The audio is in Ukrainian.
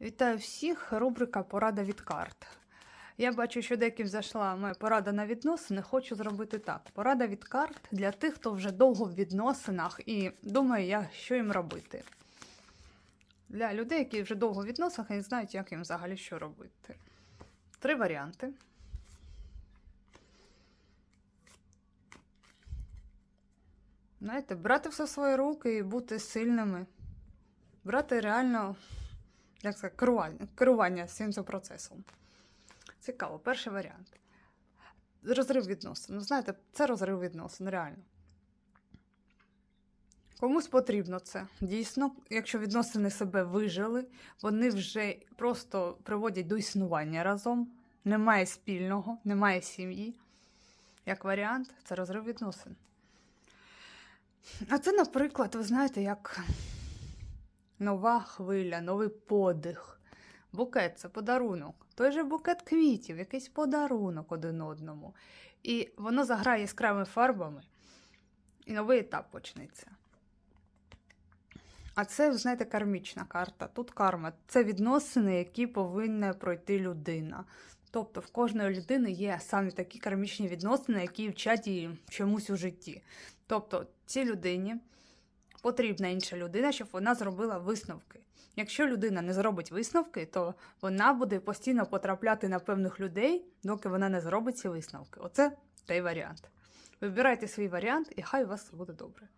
Вітаю всіх! Рубрика Порада від карт. Я бачу, що деяким зайшла моя порада на відносини. Хочу зробити так. Порада від карт для тих, хто вже довго в відносинах і думає, що їм робити. Для людей, які вже довго в відносинах і не знають, як їм взагалі що робити. Три варіанти. Знаєте, брати все в свої руки і бути сильними. Брати реально як це, керування, керування цим процесом. Цікаво, перший варіант. Розрив відносин. Ну, знаєте, це розрив відносин, реально. Комусь потрібно це. Дійсно, якщо відносини себе вижили, вони вже просто приводять до існування разом. Немає спільного, немає сім'ї. Як варіант, це розрив відносин. А це, наприклад, ви знаєте, як нова хвиля, новий подих. Букет це подарунок. Той же букет квітів, якийсь подарунок один одному. І воно заграє яскравими фарбами, і новий етап почнеться. А це, знаєте, кармічна карта. Тут карма. Це відносини, які повинна пройти людина. Тобто в кожної людини є саме такі кармічні відносини, які вчать її чомусь у житті. Тобто цій людині потрібна інша людина, щоб вона зробила висновки. Якщо людина не зробить висновки, то вона буде постійно потрапляти на певних людей, доки вона не зробить ці висновки. Оце той варіант. Вибирайте свій варіант, і хай у вас буде добре.